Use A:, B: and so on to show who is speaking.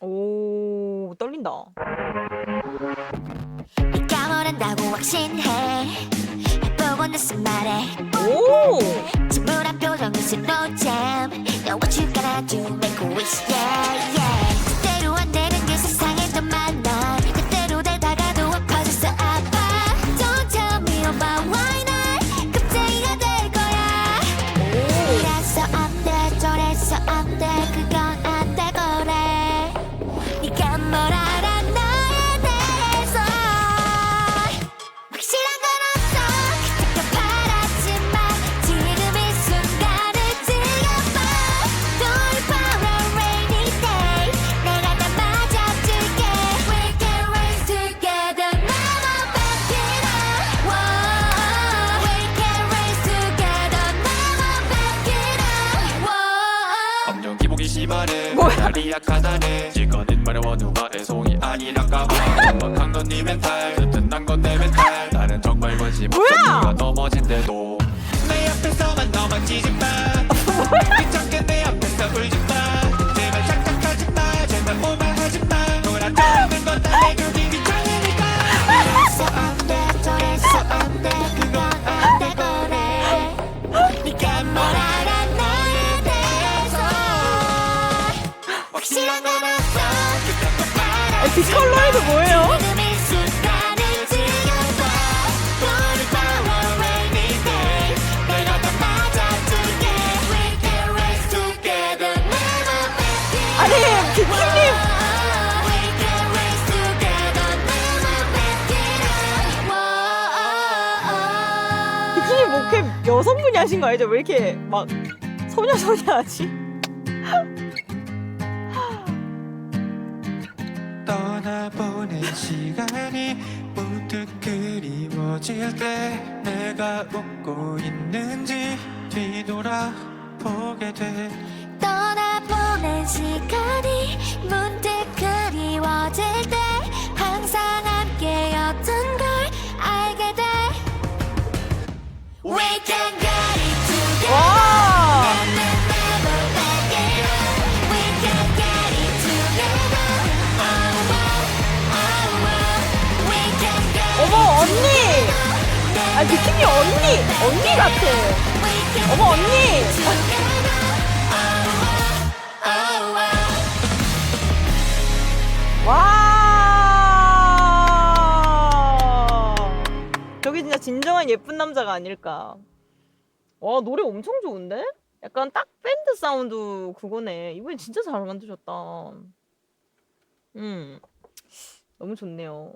A: 오 떨린다.
B: 네가 원한다고 확신해 보고 내쓴 말에
A: 오
B: 침울한 표정은 slow jam Know what you gotta do make a wish yeah
A: 뭐야?
C: 날이 약하다네. 지거는 말해 원우가 애송이 아니랄까봐. 완벽한 건네 멘탈. 튼튼한 건내 멘탈. 나는 정말 관심 없어
A: 뭐야?
C: 네가 넘어진대도
B: 확실한 건 없어
A: 아, 디컬러에도 뭐예요?
B: 지금 이 순간을 즐겨봐 돌파라 rainy day 내가 다 맞아줄게 We can race together never 뺏기나
A: 아니 비키님
B: We can race together never 뺏기나
A: 비키님 목회 여성분이 하신 거 알죠? 왜 이렇게 막 소녀소녀하지?
C: 떠나 보낸 시간이 문득 그리워질 때 내가 웃고 있는지 뒤돌아 보게 돼.
B: 떠나보낸 시간이 문득 그리워질 때 항상 함께였던 걸 알게 돼. We can
A: 아 비키님 언니 언니 같아. 어머 언니. 와 저게 진짜 진정한 예쁜 남자가 아닐까. 와 노래 엄청 좋은데? 약간 딱 밴드 사운드 그거네. 이번엔 진짜 잘 만드셨다. 음. 너무 좋네요